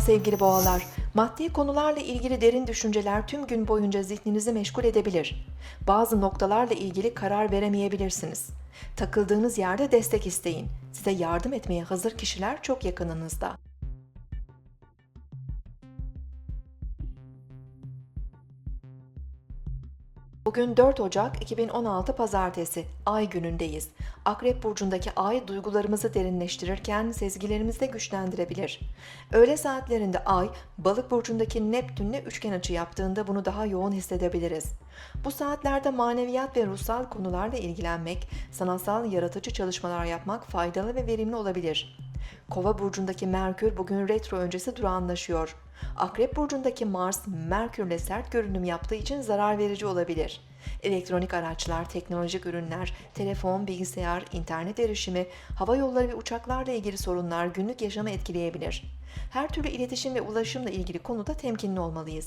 Sevgili boğalar. Maddi konularla ilgili derin düşünceler tüm gün boyunca zihninizi meşgul edebilir. Bazı noktalarla ilgili karar veremeyebilirsiniz. Takıldığınız yerde destek isteyin. Size yardım etmeye hazır kişiler çok yakınınızda. Bugün 4 Ocak 2016 Pazartesi, Ay günündeyiz. Akrep burcundaki Ay duygularımızı derinleştirirken sezgilerimizi de güçlendirebilir. Öğle saatlerinde Ay, Balık burcundaki Neptünle üçgen açı yaptığında bunu daha yoğun hissedebiliriz. Bu saatlerde maneviyat ve ruhsal konularla ilgilenmek, sanatsal yaratıcı çalışmalar yapmak faydalı ve verimli olabilir. Kova burcundaki Merkür bugün retro öncesi durağanlaşıyor. Akrep burcundaki Mars, Merkürle sert görünüm yaptığı için zarar verici olabilir. Elektronik araçlar, teknolojik ürünler, telefon, bilgisayar, internet erişimi, hava yolları ve uçaklarla ilgili sorunlar günlük yaşamı etkileyebilir. Her türlü iletişim ve ulaşımla ilgili konuda temkinli olmalıyız.